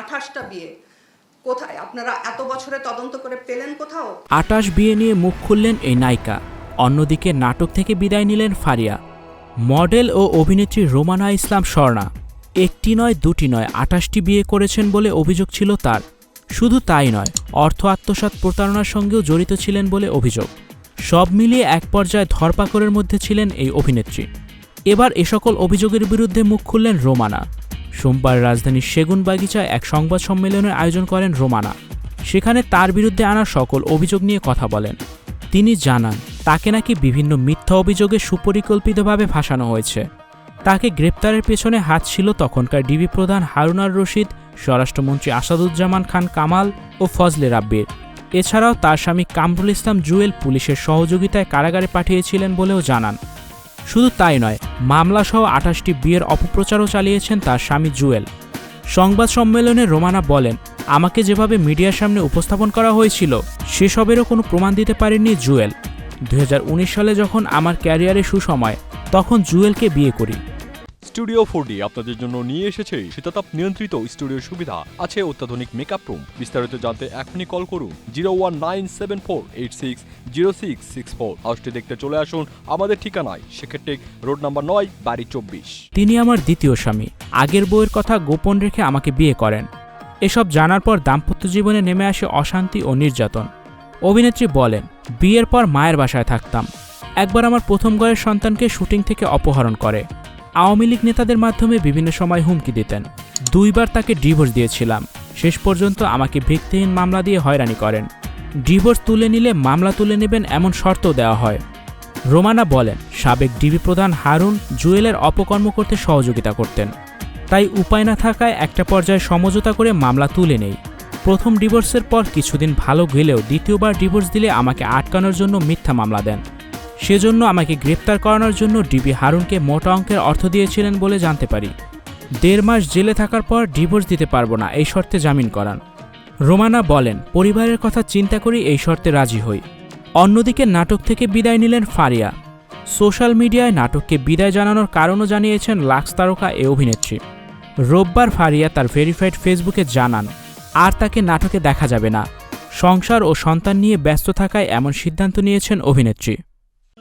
আঠাশটা বিয়ে। কোথায়? আপনারা এত বছরে তদন্ত করে পেলেন কোথাও? আটাশ বিয়ে নিয়ে মুখ খুললেন এই নায়িকা। অন্যদিকে নাটক থেকে বিদায় নিলেন ফারিয়া। মডেল ও অভিনেত্রী রোমানা ইসলাম স্বর্ণা একটি নয়, দুটি নয় আটাশটি বিয়ে করেছেন বলে অভিযোগ ছিল তার। শুধু তাই নয়, অর্থ আত্মসাৎ প্রতারণার সঙ্গেও জড়িত ছিলেন বলে অভিযোগ। সব মিলিয়ে এক পর্যায়ে ধরপাকড়ের মধ্যে ছিলেন এই অভিনেত্রী। এবার এ সকল অভিযোগের বিরুদ্ধে মুখ খুললেন রোমানা। সোমবার রাজধানীর সেগুন বাগিচায় এক সংবাদ সম্মেলনের আয়োজন করেন রোমানা। সেখানে তার বিরুদ্ধে আনা সকল অভিযোগ নিয়ে কথা বলেন। তিনি জানান, তাকে নাকি বিভিন্ন মিথ্যা অভিযোগে সুপরিকল্পিতভাবে ভাসানো হয়েছে। তাকে গ্রেপ্তারের পেছনে হাত ছিল তখনকার ডিবি প্রধান হারুনার রশিদ, স্বরাষ্ট্রমন্ত্রী আসাদুজ্জামান খান কামাল ও ফজলে রাব্বির। এছাড়াও তার স্বামী কামরুল ইসলাম জুয়েল পুলিশের সহযোগিতায় কারাগারে পাঠিয়েছিলেন বলেও জানান। শুধু তাই নয়, মামলাসহ আঠাশটি বিয়ের অপপ্রচারও চালিয়েছেন তার স্বামী জুয়েল। সংবাদ সম্মেলনে রোমানা বলেন, আমাকে যেভাবে মিডিয়ার সামনে উপস্থাপন করা হয়েছিল, সেসবেরও কোনো প্রমাণ দিতে পারেননি জুয়েল। দুই হাজার উনিশ সালে যখন আমার ক্যারিয়ারে সুসময়, তখন জুয়েলকে বিয়ে করি। স্টুডিও ফোর আপনাদের জন্য নিয়ে এসেছে শীতাতাপ নিয়ন্ত্রিত স্টুডিও সুবিধা। আছে অত্যাধুনিক মেকআপ রুম বিস্তারিত জানতে এখনই কল করুন zero one nine seven four eight six zero six six four হাউসটি দেখতে চলে আসুন আমাদের ঠিকানায়, সেক্ষেত্রে রোড নাম্বার নয়, বাড়ি চব্বিশ। তিনি আমার দ্বিতীয় স্বামী। আগের বইয়ের কথা গোপন রেখে আমাকে বিয়ে করেন। এসব জানার পর দাম্পত্য জীবনে নেমে আসে অশান্তি ও নির্যাতন। অভিনেত্রী বলেন, বিয়ের পর মায়ের বাসায় থাকতাম। একবার আমার প্রথম ঘরের সন্তানকে শুটিং থেকে অপহরণ করে। আওয়ামী লীগ নেতাদের মাধ্যমে বিভিন্ন সময় হুমকি দিতেন। দুইবার তাকে ডিভোর্স দিয়েছিলাম। শেষ পর্যন্ত আমাকে ভিত্তিহীন মামলা দিয়ে হয়রানি করেন। ডিভোর্স তুলে নিলে মামলা তুলে নেবেন এমন শর্তও দেওয়া হয়। রোমানা বলেন, সাবেক ডিবি প্রধান হারুন জুয়েলের অপকর্ম করতে সহযোগিতা করতেন। তাই উপায় না থাকায় একটা পর্যায়ে সমঝোতা করে মামলা তুলে নেই। প্রথম ডিভোর্সের পর কিছুদিন ভালো গেলেও দ্বিতীয়বার ডিভোর্স দিলে আমাকে আটকানোর জন্য মিথ্যা মামলা দেন। সেজন্য আমাকে গ্রেপ্তার করানোর জন্য ডিবি হারুনকে মোটা অঙ্কের অর্থ দিয়েছিলেন বলে জানতে পারি। দেড় মাস জেলে থাকার পর ডিভোর্স দিতে পারব না, এই শর্তে জামিন করান। রোমানা বলেন, পরিবারের কথা চিন্তা করি এই শর্তে রাজি হই। অন্যদিকে নাটক থেকে বিদায় নিলেন ফারিয়া। সোশ্যাল মিডিয়ায় নাটককে বিদায় জানানোর কারণও জানিয়েছেন লাক্স তারকা এ অভিনেত্রী। রোববার ফারিয়া তার ভেরিফাইড ফেসবুকে জানান, আর তাকে নাটকে দেখা যাবে না। সংসার ও সন্তান নিয়ে ব্যস্ত থাকায় এমন সিদ্ধান্ত নিয়েছেন অভিনেত্রী।